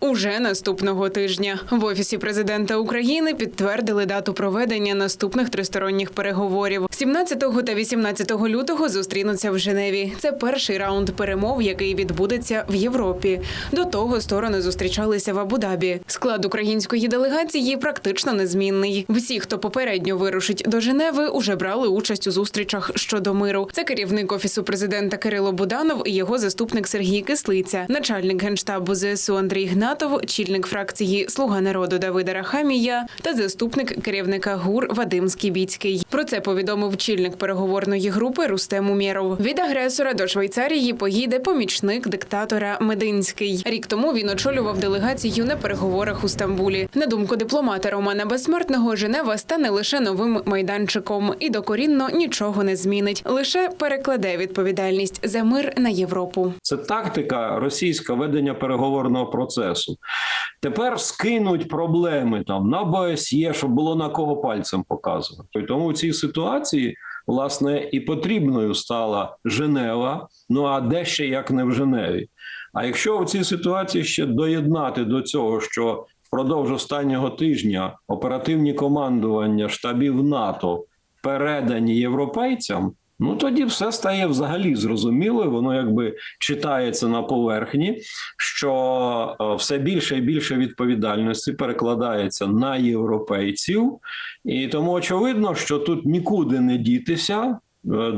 Уже наступного тижня в офісі президента України підтвердили дату проведення наступних тристоронніх переговорів. 17 та 18 лютого зустрінуться в Женеві. Це перший раунд перемов, який відбудеться в Європі. До того сторони зустрічалися в Абу-Дабі. Склад української делегації практично незмінний. Всі, хто попередньо вирушить до Женеви, уже брали участь у зустрічах щодо миру. Це керівник офісу президента Кирило Буданов і його заступник Сергій Кислиця, начальник генштабу ЗСУ Андрій Гнатов, чільник фракції Слуга народу Давида Рахамія та заступник керівника ГУР Вадим Скібіцький. Про це повідомив чільник переговорної групи Рустем Умєров. Від агресора до Швейцарії поїде помічник диктатора Мединський. Рік тому він очолював делегацію на переговорах у Стамбулі. На думку дипломата Романа Безсмертного, Женева стане лише новим майданчиком і докорінно нічого не змінить. Лише перекладе відповідальність за мир на Європу. Це тактика російська ведення переговорного процесу. Тепер скинуть проблеми там на БСЄ, щоб було на кого пальцем показувати. Тому в цій ситуації. Власне, і потрібною стала Женева. Ну а де ще як не в Женеві? А якщо в цій ситуації ще доєднати до цього, що впродовж останнього тижня оперативні командування штабів НАТО передані європейцям, ну тоді все стає взагалі зрозуміло. Воно якби читається на поверхні, що е, все більше і більше відповідальності перекладається на європейців, і тому очевидно, що тут нікуди не дітися. е,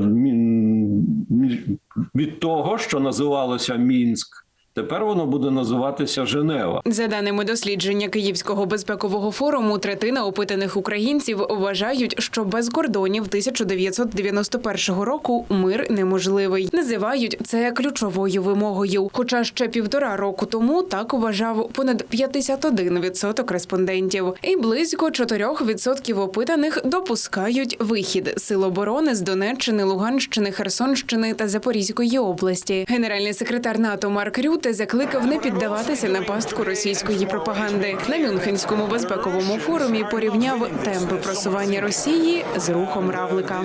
Від того, що називалося Мінськ, тепер воно буде називатися Женева. За даними дослідження Київського безпекового форуму, третина опитаних українців вважають, що без кордонів 1991 року мир неможливий. Називають це ключовою вимогою. Хоча ще півтора року тому так вважав понад 51% респондентів, і близько 4% опитаних допускають вихід сил оборони з Донеччини, Луганщини, Херсонщини та Запорізької області. Генеральний секретар НАТО Марк Рюте закликав не піддаватися на пастку російської пропаганди. На Мюнхенському безпековому форумі порівняв темпи просування Росії з рухом равлика.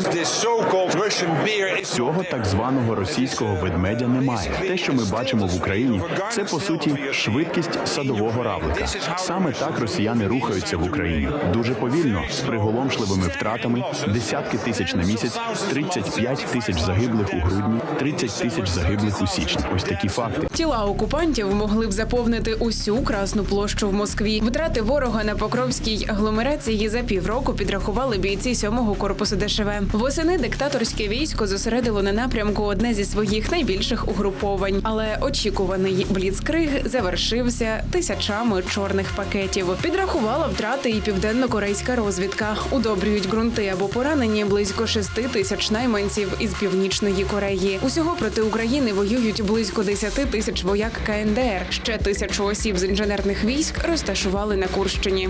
Цього так званого російського ведмедя немає. Те, що ми бачимо в Україні, це по суті швидкість садового равлика. Саме так росіяни рухаються в Україні дуже повільно, з приголомшливими втратами, десятки тисяч на місяць, 35 тисяч загиблих у грудні, 30 тисяч загиблих у січні. Ось такі факти. Тіла окупантів могли б заповнити усю красну площу в Москві. Втрати ворога на Покровській агломерації за півроку підрахували бійці сьомого корпусу ДШВ. Восени диктаторське військо зосередило на напрямку одне зі своїх найбільших угруповань, але очікуваний бліцкриг завершився тисячами чорних пакетів. Підрахувала втрати і південно-корейська розвідка. Удобрюють ґрунти або поранені близько шести тисяч найманців із північної Кореї. Усього проти України воюють близько 10 тисяч вояк КНДР. Ще тисячу осіб з інженерних військ розташували на Курщині.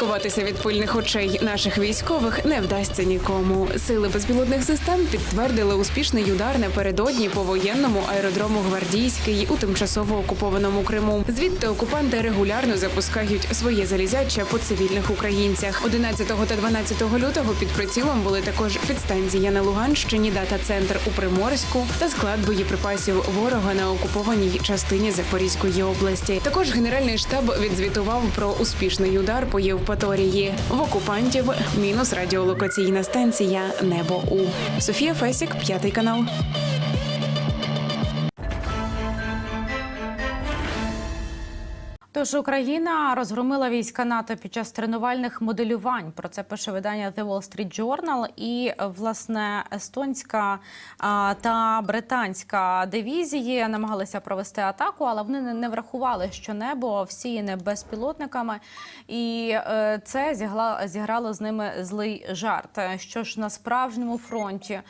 Сховатися від пильних очей наших військових не вдасться нікому. Сили безпілотних систем підтвердили успішний удар напередодні по воєнному аеродрому Гвардійський у тимчасово окупованому Криму. Звідти окупанти регулярно запускають своє залізяче по цивільних українцях. 11 та 12 лютого під прицілом були також підстанція на Луганщині, дата-центр у Приморську та склад боєприпасів ворога на окупованій частині Запорізької області. Також генеральний штаб відзвітував про успішний удар по Євпаторії. В окупантів мінус радіолокаційна станція Небо У Софія Фесік, п'ятий канал. Тож Україна розгромила війська НАТО під час тренувальних моделювань. Про це пише видання The Wall Street Journal. І власне естонська та британська дивізії намагалися провести атаку, але вони не- не врахували, що небо всіяне безпілотниками, і е, це зіграло з ними злий жарт. Що ж на справжньому фронті е,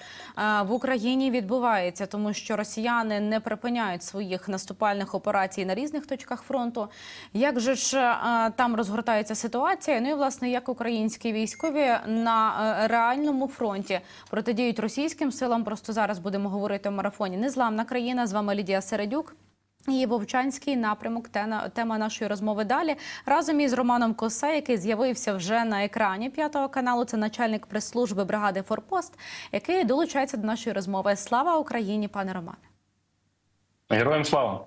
в Україні відбувається, тому що росіяни не припиняють своїх наступальних операцій на різних точках фронту. Як же ж е, там розгортається ситуація? Ну і власне як українські військові на е, реальному фронті протидіють російським силам. Просто зараз будемо говорити в марафоні. Незламна країна з вами Лідія Середюк. І Вовчанський напрямок тема нашої розмови далі разом із Романом Косе, який з'явився вже на екрані п'ятого каналу. Це начальник прес-служби бригади Форпост, який долучається до нашої розмови. Слава Україні, пане Романе! Героям слава!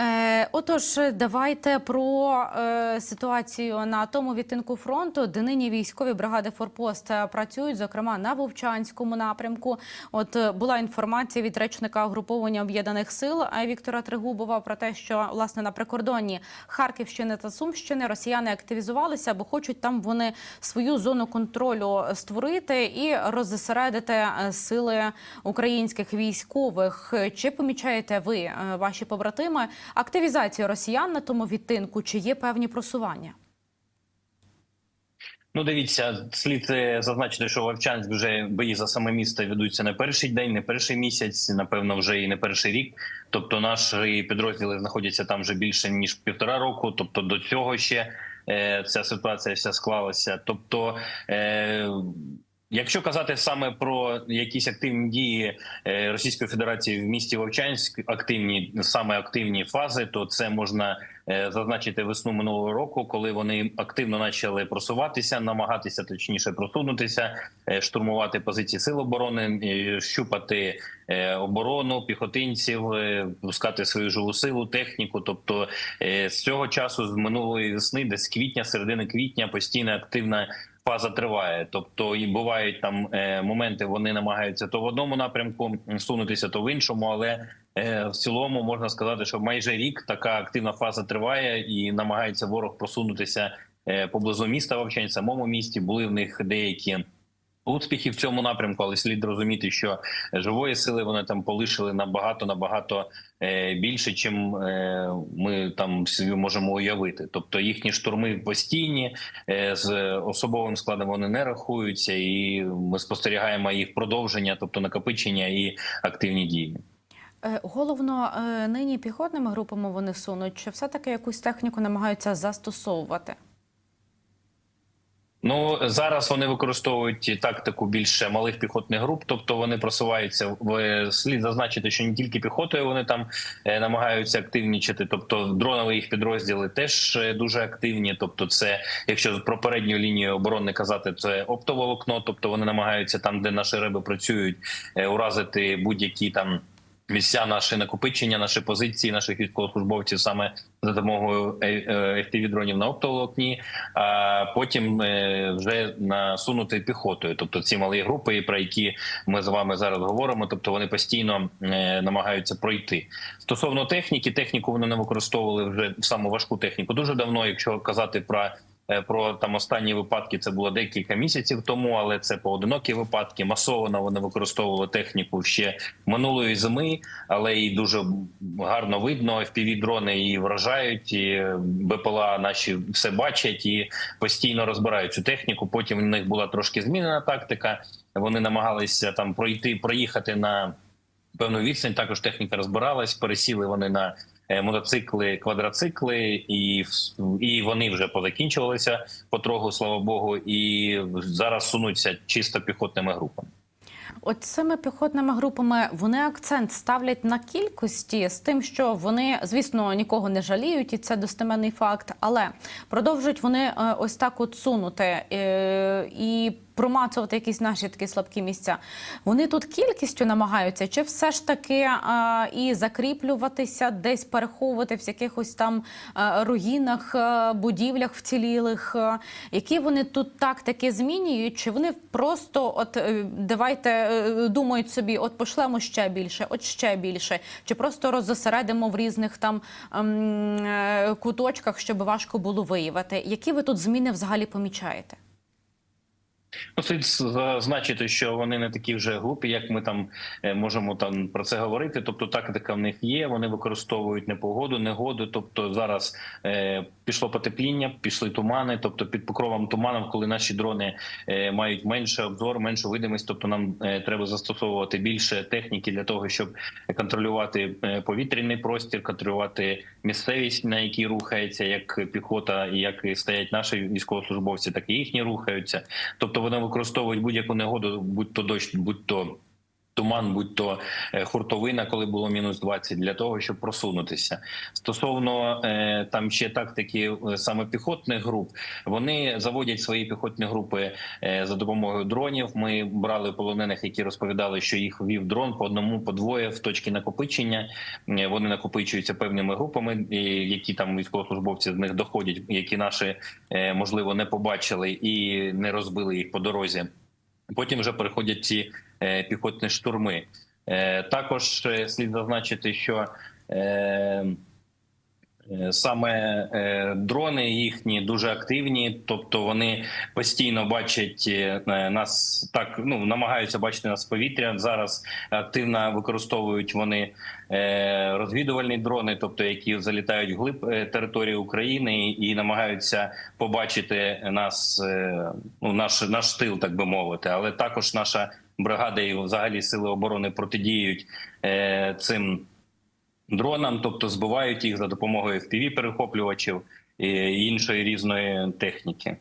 Е, отож, давайте про е, ситуацію на тому відтинку фронту, де нині військові бригади Форпост працюють, зокрема на Вовчанському напрямку. От е, була інформація від речника угруповання об'єднаних сил Віктора Тригубова про те, що власне на прикордонні Харківщини та Сумщини росіяни активізувалися, бо хочуть там вони свою зону контролю створити і роззосередити е, сили українських військових. Чи помічаєте ви ваші побратими активізацію росіян на тому відтинку? Чи є певні просування? Ну, дивіться, слід е, зазначити, що Вовчанськ вже бої за саме місто ведуться не перший день, не перший місяць, напевно, вже і не перший рік. Тобто, наші підрозділи знаходяться там вже більше ніж півтора року. Тобто, до цього ще е, ця ситуація вся склалася. Тобто, е, якщо казати саме про якісь активні дії е, Російської Федерації в місті Вовчанськ, активні саме активні фази, то це можна е, зазначити весну минулого року, коли вони активно почали просуватися, намагатися точніше просунутися, е, штурмувати позиції сил оборони, щупати оборону піхотинців, пускати свою живу силу, техніку. Тобто з цього часу, з минулої весни, десь квітня, середини квітня, постійно активна. Фаза триває, тобто і бувають там е, моменти. Вони намагаються то в одному напрямку сунутися, то в іншому, але Е, В цілому можна сказати, що майже рік така активна фаза триває, і намагається ворог просунутися е, поблизу міста Вовчань, самому місті. Були в них деякі. Успіхи в цьому напрямку, але слід розуміти, що живої сили вони там полишили набагато набагато е, більше, чим е, ми там собі можемо уявити. Тобто їхні штурми постійні е, з особовим складом вони не рахуються, і ми спостерігаємо їх продовження, тобто накопичення і активні дії. Головно нині піхотними групами вони сунуть, чи все таки якусь техніку намагаються застосовувати? Ну зараз вони використовують тактику більше малих піхотних груп, тобто вони просуваються в слід зазначити, що не тільки піхотою вони там е, намагаються активнічати. Тобто дронові їх підрозділи теж е, дуже активні. Тобто, це якщо про передню лінію оборони казати, це оптоволокно, тобто вони намагаються там, де наші риби працюють, е, уразити будь-які там. Місця наші накопичення, наші позиції, наших військовослужбовців саме за допомогою FPV-дронів на оптоволокні, а потім е, вже насунути піхотою. Тобто ці малі групи, про які ми з вами зараз говоримо, тобто вони постійно е, намагаються пройти. Стосовно техніки, техніку вони не використовували вже саму важку техніку. Дуже давно, якщо казати про е, про там останні випадки, це було декілька місяців тому, але це поодинокі випадки. Масово вони використовували техніку ще минулої зими, але і дуже гарно видно. fpv дрони і вражають, і БПЛА наші все бачать і постійно розбирають цю техніку. Потім в них була трошки змінена тактика. Вони намагалися там пройти, проїхати на певну відстань. Також техніка розбиралась. Пересіли вони на е, мотоцикли, квадроцикли, і і вони вже позакінчувалися потроху, слава Богу, і зараз сунуться чисто піхотними групами. От цими піхотними групами вони акцент ставлять на кількості з тим, що вони, звісно, нікого не жаліють, і це достеменний факт. Але продовжують вони е, ось так от сунути е, і промацувати якісь наші такі слабкі місця. Вони тут кількістю намагаються, чи все ж таки е, і закріплюватися, десь переховувати в якихось там е, руїнах, е, будівлях вцілілих. Е, Які вони тут тактики змінюють? Чи вони просто от давайте думають собі, от пошлемо ще більше, от ще більше, чи просто роззосередимо в різних там ем, куточках, щоб важко було виявити? Які ви тут зміни взагалі помічаєте? Ну, слід зазначити, що вони не такі вже глупі, як ми там е, можемо там про це говорити. Тобто, тактика в них є. Вони використовують непогоду, негоду. Тобто, зараз е, пішло потепління, пішли тумани. Тобто, під покровом туманом, коли наші дрони е, мають менше обзор, меншу видимість. Тобто, нам е, треба застосовувати більше техніки для того, щоб контролювати е, повітряний простір, контролювати місцевість, на якій рухається як піхота, як стоять наші військовослужбовці, так і їхні рухаються. Тобто вони використовують будь-яку негоду, будь то дощ, будь то Туман, будь то е, хуртовина, коли було мінус 20, для того, щоб просунутися. Стосовно е, там ще тактики е, саме піхотних груп, вони заводять свої піхотні групи за допомогою дронів. Ми брали полонених, які розповідали, що їх вів дрон по одному, по двоє в точки накопичення. Вони накопичуються певними групами, які там військовослужбовці з них доходять, які наші можливо не побачили і не розбили їх по дорозі. Потім вже переходять ці е, піхотні штурми. Е, також е, слід зазначити, що саме е, дрони їхні дуже активні, тобто вони постійно бачать е, нас так, ну намагаються бачити нас з повітря. Зараз активно використовують вони е, розвідувальні дрони, тобто які залітають вглиб е, території України і намагаються побачити нас, е, ну наш наш тил, так би мовити, але також наша бригада і взагалі сили оборони протидіють е, цим дронам, тобто збивають їх за допомогою fpv перехоплювачів і іншої різної техніки.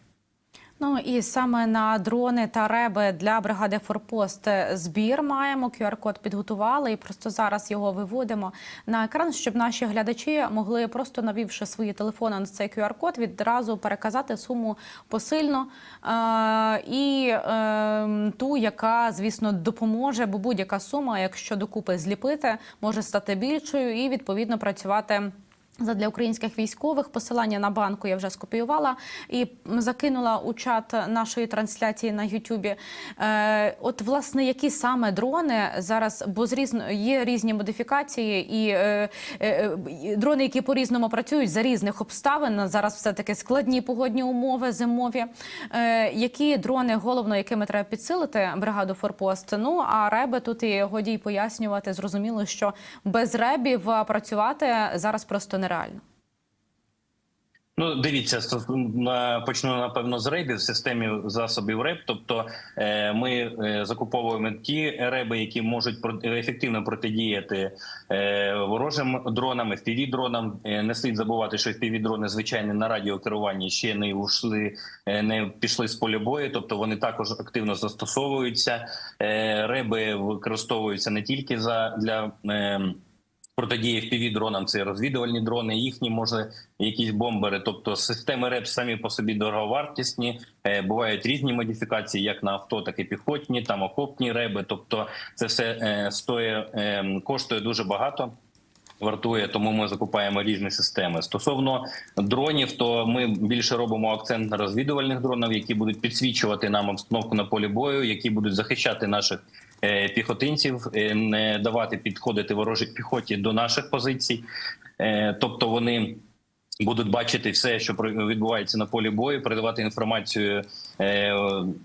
Ну і саме на дрони та реби для бригади Форпост збір маємо. QR-код підготували і просто зараз його виводимо на екран, щоб наші глядачі могли просто навівши свої телефони на цей QR-код, відразу переказати суму посильно е- і е- ту, яка звісно допоможе, бо будь-яка сума, якщо докупи зліпити, може стати більшою і відповідно працювати. Задля українських військових посилання на банку я вже скопіювала і закинула у чат нашої трансляції на Ютубі. Е, от власне, які саме дрони зараз, бо з різно є різні модифікації, і е, е, дрони, які по різному працюють за різних обставин. Зараз все таки складні погодні умови зимові. Е, які дрони головно, якими треба підсилити бригаду Форпост? Ну а реби тут і годі й пояснювати. Зрозуміло, що без ребів е, працювати зараз просто нереально. Ну, дивіться, почну напевно з рейбів в системі засобів РЕБ. Тобто е, ми е, закуповуємо ті реби, які можуть ефективно протидіяти е, ворожим дронам, fpv дронам. Не слід забувати, що fpv дрони звичайно на радіокеруванні ще не ушли, не пішли з поля бою. Тобто вони також активно застосовуються. Реби використовуються не тільки за для. Протидії fpv дронам це розвідувальні дрони, їхні може якісь бомбери. Тобто системи РЕП самі по собі дороговартісні. Е, бувають різні модифікації, як на авто, так і піхотні, там окопні реби. Тобто, це все е, стоїть, е, коштує дуже багато. Вартує, тому ми закупаємо різні системи. Стосовно дронів, то ми більше робимо акцент на розвідувальних дронах, які будуть підсвічувати нам обстановку на полі бою, які будуть захищати наших піхотинців, е, не давати підходити ворожій піхоті до наших позицій. Е, тобто вони будуть бачити все, що відбувається на полі бою, передавати інформацію е,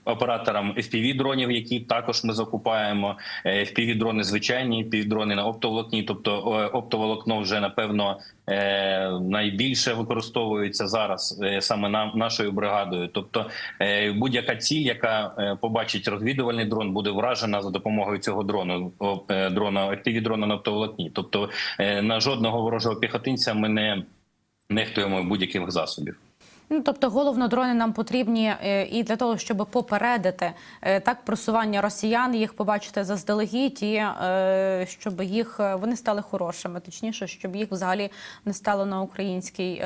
операторам fpv дронів, які також ми закупаємо. Е, fpv дрони звичайні, fpv дрони на оптоволокні. Тобто оптоволокно вже напевно е, найбільше використовується зараз саме нам нашою бригадою. Тобто будь-яка ціль, яка побачить розвідувальний дрон, буде вражена за допомогою цього дрону дрона fpv дрона на оптоволокні. Тобто на жодного ворожого піхотинця ми не нехтуємо будь-яких засобів. Ну, тобто, головно, дрони нам потрібні е, і для того, щоб попередити е, так просування росіян, їх побачити заздалегідь, і е, щоб їх вони стали хорошими, точніше, щоб їх взагалі не стало на українській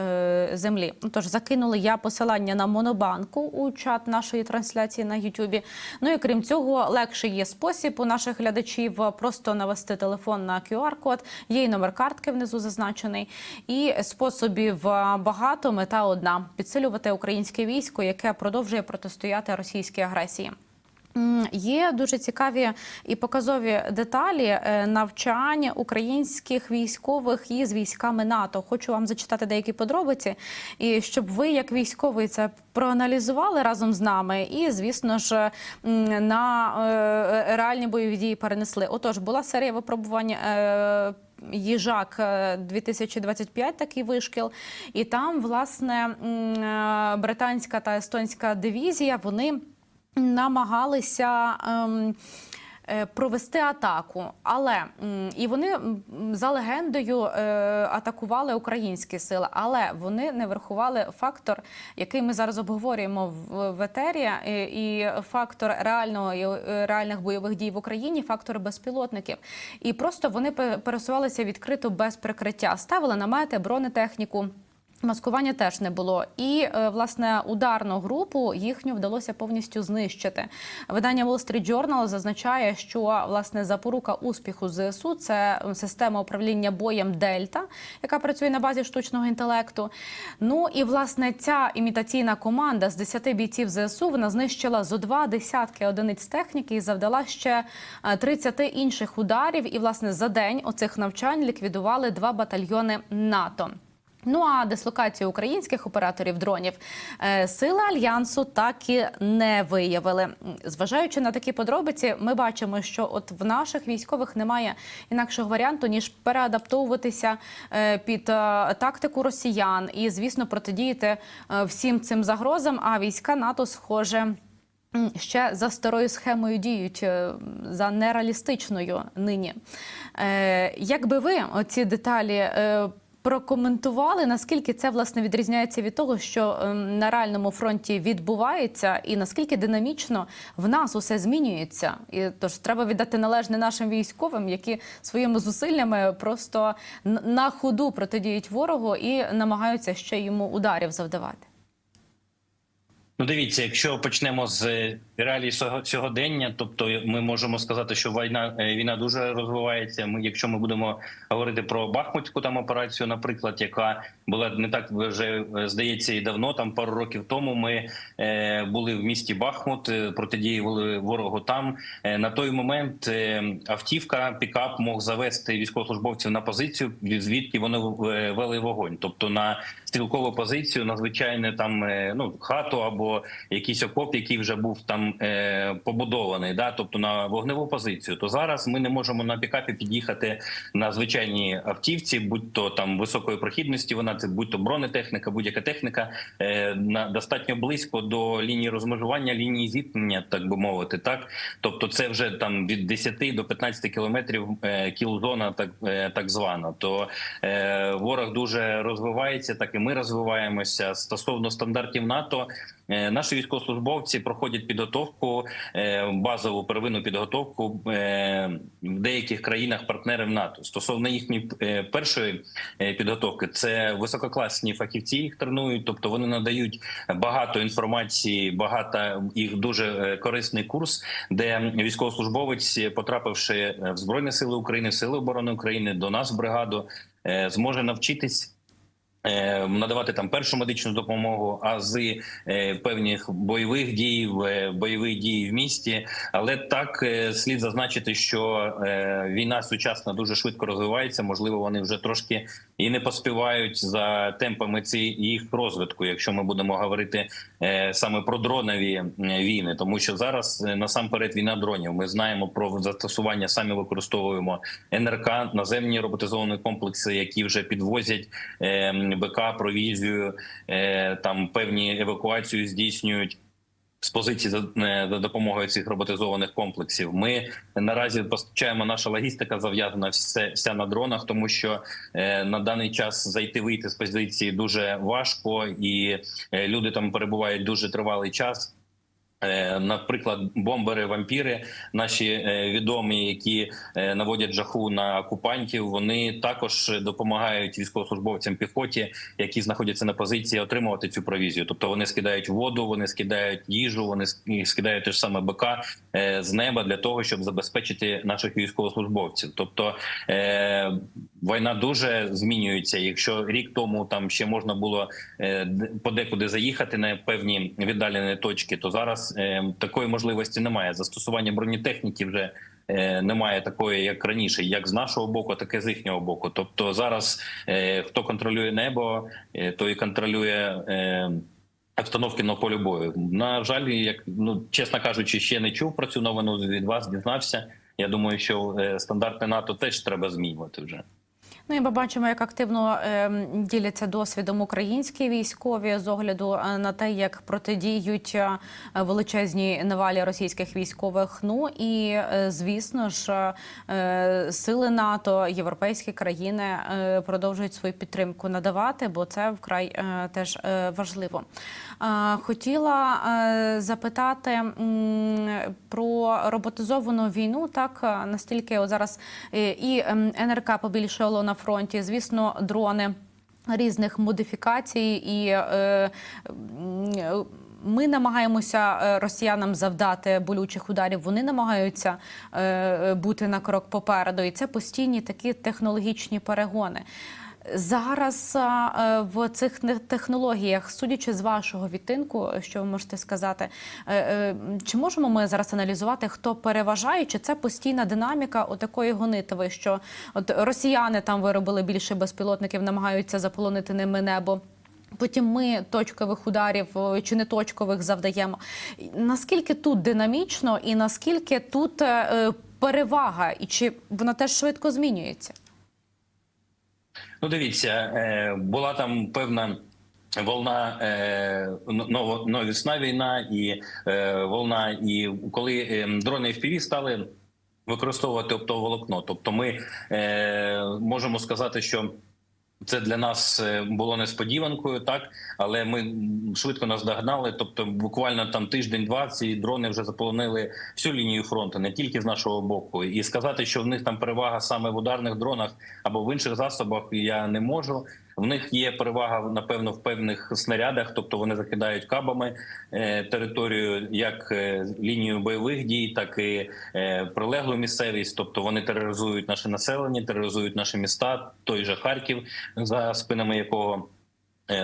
землі. Тож закинули я посилання на монобанку у чат нашої трансляції на Ютубі. Ну і крім цього, легший є спосіб у наших глядачів просто навести телефон на QR-код. Є і номер картки внизу зазначений. І способів багато. Мета одна підсилювати українське військо, яке продовжує протистояти російській агресії. Є дуже цікаві і показові деталі е, навчань українських військових із військами НАТО. Хочу вам зачитати деякі подробиці, і щоб ви, як військовий, це проаналізували разом з нами, і звісно ж на е, реальні бойові дії перенесли. Отож, була серія випробувань. е, Їжак е, 2025 такий вишкіл, і там власне британська та естонська дивізія вони намагалися. Ем, е, провести атаку. Але і вони за легендою е, атакували українські сили, але вони не врахували фактор, який ми зараз обговорюємо в, етері, і фактор реального е, реальних бойових дій в Україні, фактор безпілотників. І просто вони пе- пересувалися відкрито без прикриття, ставили намети, бронетехніку. Маскування теж не було, і е, власне ударну групу їхню вдалося повністю знищити. Видання Wall Street Journal зазначає, що власне запорука успіху ЗСУ це система управління боєм Дельта, яка працює на базі штучного інтелекту. Ну і власне ця імітаційна команда з 10 бійців ЗСУ вона знищила зо два десятки одиниць техніки і завдала ще е, 30 інших ударів. І власне за день оцих навчань ліквідували два батальйони НАТО. Ну а дислокацію українських операторів дронів е, сили альянсу так і не виявили. Зважаючи на такі подробиці, ми бачимо, що от в наших військових немає інакшого варіанту ніж переадаптовуватися е, під е, тактику росіян і, звісно, протидіяти всім цим загрозам. А війська НАТО, схоже. Ще за старою схемою діють за нереалістичною нині. Е, Як ви оці деталі прокоментували, наскільки це власне відрізняється від того, що ем, на реальному фронті відбувається, і наскільки динамічно в нас усе змінюється? І тож треба віддати належне нашим військовим, які своїми зусиллями просто на ходу протидіють ворогу і намагаються ще йому ударів завдавати. Ну, дивіться, якщо почнемо з е, реалій сього- сьогодення, тобто ми можемо сказати, що війна е, війна дуже розвивається. Ми, якщо ми будемо говорити про Бахмутську там операцію, наприклад, яка була не так вже е, здається і давно, там пару років тому. Ми е, були в місті Бахмут, протидіяли ворогу там. Е, на той момент е, автівка пікап мог завести військовослужбовців на позицію, звідки вони вели вогонь, тобто на стрілкову позицію, на звичайне там е, ну хату або якийсь окоп, який вже був там е, побудований, да, тобто на вогневу позицію. То зараз ми не можемо на пікапі під'їхати на звичайній автівці, будь то там високої прохідності, вона це будь то бронетехніка, будь-яка техніка е, на достатньо близько до лінії розмежування, лінії зіткнення, так би мовити, так тобто це вже там від 10 до 15 кілометрів кілзона, так так звана. То ворог дуже розвивається, так і ми розвиваємося стосовно стандартів НАТО. Е, Наші військовослужбовці проходять підготовку, е, базову первинну підготовку е, в деяких країнах партнерів НАТО. Стосовно їхньої першої підготовки, це висококласні фахівці їх тренують, тобто вони надають багато інформації, багато їх дуже корисний курс, де військовослужбовець, потрапивши в збройні сили України, в сили оборони України до нас в бригаду, зможе навчитись. Е, Надавати там першу медичну допомогу, ази е, певних бойових дій, е, бойових дій в місті. Але так слід зазначити, що війна сучасна дуже швидко розвивається. Можливо, вони вже трошки і не поспівають за темпами ці їх розвитку, якщо ми будемо говорити саме про дронові війни, тому що зараз насамперед війна дронів. Ми знаємо про застосування, самі використовуємо НРК, наземні роботизовані комплекси, які вже підвозять БК, провізію, е, там певні евакуацію здійснюють. З позиції е, за допомогою цих роботизованих комплексів ми наразі постачаємо наша логістика зав'язана все вся на дронах, тому що е, на даний час зайти вийти з позиції дуже важко, і е, люди там перебувають дуже тривалий час. Е, Наприклад, бомбери, вампіри, наші е, відомі, які е, наводять жаху на окупантів, вони також допомагають військовослужбовцям піхоті, які знаходяться на позиції, отримувати цю провізію. Тобто вони скидають воду, вони скидають їжу, вони ск- скидають те ж саме БК з неба для того, щоб забезпечити наших військовослужбовців. Тобто війна дуже змінюється. Якщо рік тому там ще можна було подекуди заїхати на певні віддалені точки, то зараз е, такої можливості немає. Застосування бронетехніки вже е, немає такої, як раніше, як з нашого боку, так і з їхнього боку. Тобто зараз е, хто контролює небо, е, той і контролює. Обстановки на полі бою. На жаль, як ну чесно кажучи, ще не чув про цю новину від вас. Дізнався. Я думаю, що стандарти НАТО теж треба змінювати вже. Ну і ми бачимо, як активно ем, діляться досвідом українські військові з огляду е, на те, як протидіють е, величезній навалі російських військових. Ну і е, звісно ж, сили НАТО, європейські країни продовжують свою підтримку надавати, бо це вкрай теж важливо. Хотіла запитати про роботизовану війну. Так настільки от зараз і НРК побільшало на фронті, звісно, дрони різних модифікацій і. е, е, Ми намагаємося е, росіянам завдати болючих ударів. Вони намагаються е, бути на крок попереду, і це постійні такі технологічні перегони. Зараз е, в цих технологіях, судячи з вашого відтинку, що ви можете сказати, е, е, чи можемо ми зараз аналізувати, хто переважає, чи це постійна динаміка отакої гонитви, що от росіяни там виробили більше безпілотників, намагаються заполонити ними небо. Потім ми точкових ударів чи не точкових завдаємо. Наскільки тут динамічно, і наскільки тут перевага, і чи вона теж швидко змінюється? Ну, дивіться, е, була там певна. Волна е, новісна війна і е, волна, і коли е, дрони FPV стали використовувати оптоволокно. Тобто, ми можемо сказати, що це для нас е, було несподіванкою, так але ми швидко наздогнали. Тобто, буквально там тиждень-два ці дрони вже заполонили всю лінію фронту, не тільки з нашого боку. І сказати, що в них там перевага саме в ударних дронах або в інших засобах, я не можу. В них є перевага, напевно, в певних снарядах, тобто вони закидають кабами е, територію, як е, лінію бойових дій, так і е, прилеглу місцевість. Тобто вони тероризують наше населення, тероризують наші міста, той же Харків, за спинами якого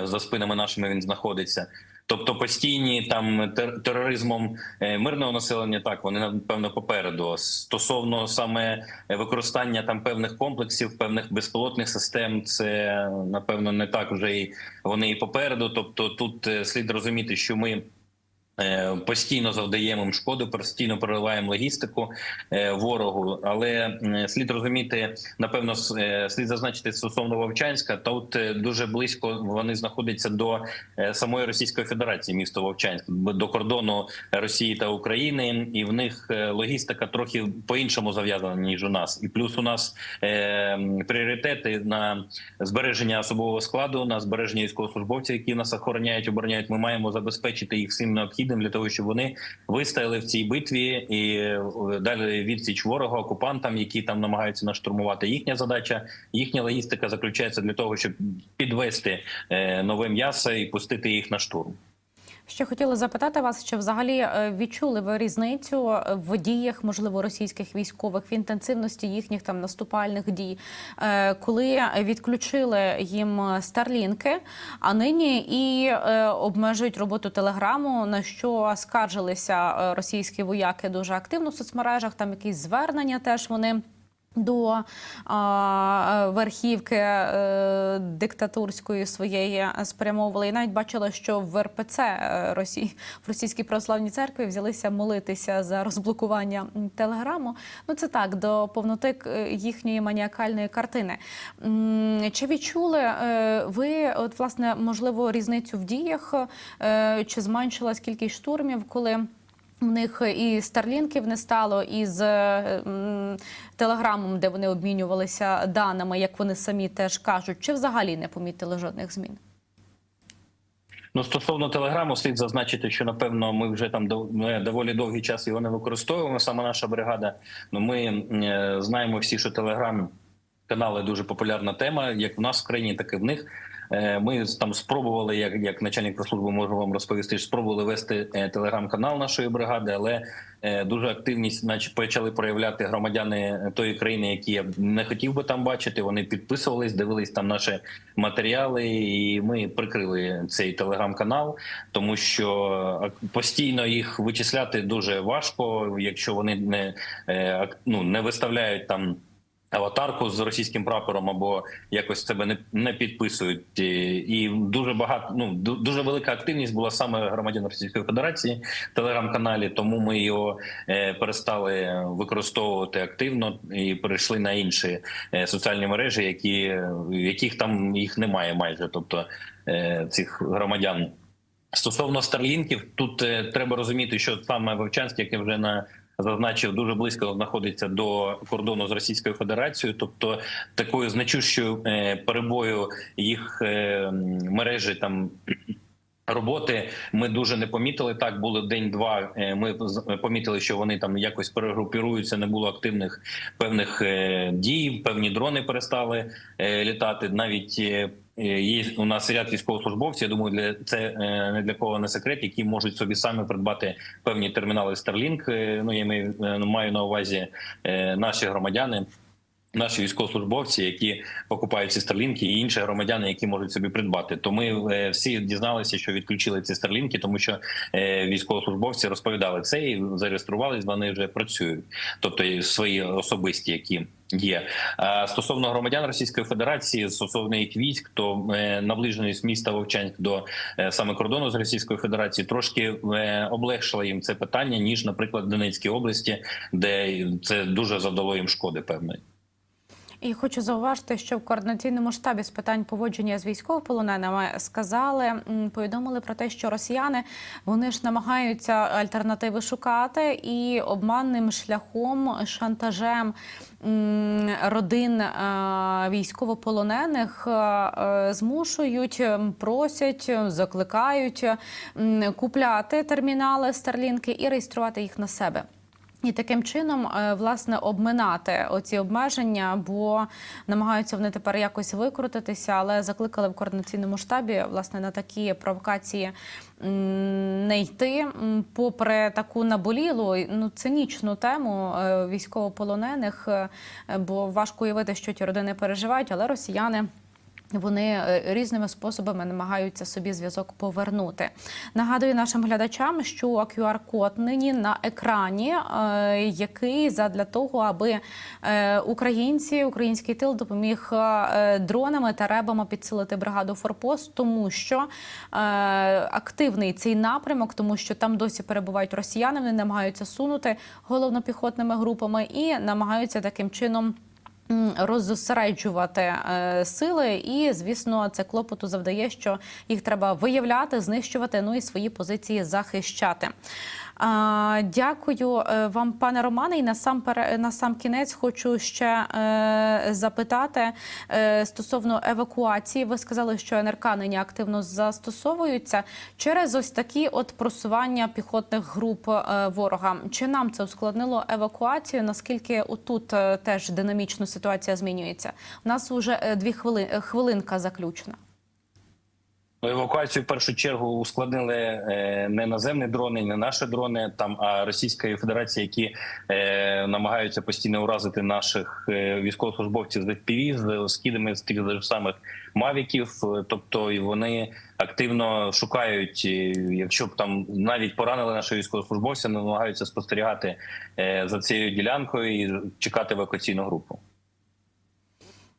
за спинами нашими він знаходиться. Тобто постійні там тер- тероризмом е, мирного населення, так вони напевно попереду. Стосовно саме використання там певних комплексів, певних безпілотних систем, це напевно не так вже і вони і попереду. Тобто, тут е, слід розуміти, що ми. Е, Постійно завдаємо їм шкоду, постійно прориваємо логістику е, ворогу, але слід розуміти, напевно, е, слід зазначити стосовно Вовчанська. Тут дуже близько вони знаходяться до самої Російської Федерації, місто Вовчанськ, до кордону Росії та України, і в них логістика трохи по-іншому зав'язана ніж у нас. І плюс у нас пріоритети на збереження особового складу, на збереження військовослужбовців, які нас охороняють, обороняють. Ми маємо забезпечити їх всім необхідним для того, щоб вони вистояли в цій битві і е, далі відсіч ворога окупантам, які там намагаються наштурмувати. Їхня задача, їхня логістика заключається для того, щоб підвести е, нове м'ясо і пустити їх на штурм. Ще хотіла запитати вас, чи взагалі е, відчули ви різницю в діях, можливо, російських військових в інтенсивності їхніх там наступальних дій, е, коли відключили їм старлінки, а нині і е, обмежують роботу телеграму, на що скаржилися е, російські вояки дуже активно в соцмережах. Там якісь звернення теж вони. До а, верхівки е, диктатурської своєї спрямовували. І навіть бачила, що в РПЦ е, Росії в російській православній церкві взялися молитися за розблокування телеграму. Ну це так до повноти е, їхньої маніакальної картини. Чи відчули е, ви, от власне, можливо, різницю в діях? Чи зменшилась кількість штурмів, коли? В них і старлінків не стало, і з е, телеграмом, де вони обмінювалися даними, як вони самі теж кажуть, чи взагалі не помітили жодних змін? Ну, стосовно телеграму, слід зазначити, що напевно ми вже там доволі довгий час його не використовуємо. Саме наша бригада. Ну ми е, знаємо всі, що телеграм канали дуже популярна тема, як в нас в країні, так і в них. Е, Ми там спробували, як як начальник прес-служби можу вам розповісти, спробували вести е, телеграм-канал нашої бригади, але е, дуже активність, наче почали проявляти громадяни тої країни, які я не хотів би там бачити. Вони підписувались, дивились там наші матеріали, і ми прикрили цей телеграм-канал, тому що постійно їх вичисляти дуже важко, якщо вони не, ну, не виставляють там. Аватарку з російським прапором або якось себе не, не підписують. І, і дуже багато ну дуже велика активність була саме громадян Російської Федерації в телеграм-каналі. Тому ми його е, перестали використовувати активно і перейшли на інші е, соціальні мережі, які яких там їх немає майже, тобто е, цих громадян. Стосовно старлінків, тут е, треба розуміти, що саме Вовчанськ, як я вже на зазначив, дуже близько знаходиться до кордону з Російською Федерацією, тобто такою значущою е, перебою їх е, мережі там. Роботи ми дуже не помітили. Так було день-два. е, Ми помітили, що вони там якось перегрупіруються. Не було активних певних е, дій. Певні дрони перестали е, літати. Навіть є у нас ряд військовослужбовців. Я думаю, для це не для кого не секрет, які можуть собі самі придбати певні термінали Starlink. Ну я маю, на увазі наші громадяни. Наші військовослужбовці, які покупають ці старлінки, і інші громадяни, які можуть собі придбати. То ми е, всі дізналися, що відключили ці старлінки, тому що е, військовослужбовці розповідали це і зареєструвались. Вони вже працюють, тобто свої особисті, які є. Стосовно громадян Російської Федерації, стосовно їх військ, то е, наближеність міста Вовчанськ до саме кордону з Російською Федерацією трошки облегшило їм це питання, ніж, наприклад, в Донецькій області, де це дуже завдало їм шкоди певної. І хочу зауважити, що в координаційному штабі з питань поводження з військовополоненими сказали, повідомили про те, що росіяни вони ж намагаються альтернативи шукати і обманним шляхом, шантажем родин е, військовополонених е, е, змушують, просять, закликають купляти термінали Старлінки і реєструвати їх на себе. І таким чином, е, власне, обминати оці обмеження, бо намагаються вони тепер якось викрутитися, але закликали в координаційному штабі власне на такі провокації не йти, попри таку наболілу ну цинічну тему е, військовополонених, е, бо важко уявити, що ті родини переживають, але росіяни. Вони е, різними способами намагаються собі зв'язок повернути. Нагадую нашим глядачам, що QR-код нині на екрані, е, який задля того, аби е, українці, український тил допоміг дронами та ребами підсилити бригаду Форпост, тому що активний цей напрямок, тому що там досі перебувають росіяни. Вони намагаються сунути головнопіхотними групами і намагаються таким чином. Роззосереджувати е, сили, і звісно, це клопоту завдає, що їх треба виявляти, знищувати, ну і свої позиції захищати. Дякую е, вам, пане Романе. І на сам на сам кінець хочу ще е, запитати е, стосовно евакуації. Ви сказали, що НРК нині активно застосовуються через ось такі от просування піхотних груп ворога. Чи нам це ускладнило евакуацію? Наскільки отут теж динамічно ситуація змінюється? У нас вже дві хвили, е, хвилинка заключена. Евакуацію в першу чергу ускладнили е, не наземні дрони, не наші дрони, там а Російської Федерації, які е, намагаються постійно уразити наших е, військовослужбовців з FPV, з скидами з тих же самих мавіків. Тобто і вони активно шукають, е, якщо б там навіть поранили нашого військовослужбовця, намагаються спостерігати за цією ділянкою і чекати евакуаційну групу.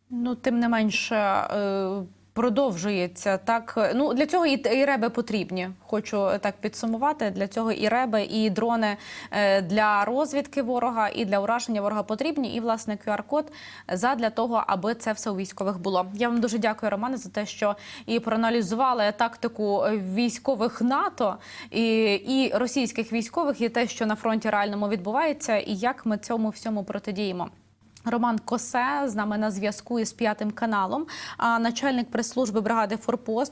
Ну, тим не менше. Е... Продовжується так. Ну для цього і, і реби потрібні. Хочу так підсумувати. Для цього і реби, і дрони е, для розвідки ворога, і для ураження ворога потрібні. І власне QR-код задля того, аби це все у військових було. Я вам дуже дякую, Романе, за те, що і проаналізували тактику військових НАТО і, і російських військових, і те, що на фронті реальному відбувається, і як ми цьому всьому протидіємо. Роман Косе з нами на зв'язку із п'ятим каналом. А начальник прес-служби бригади Форпост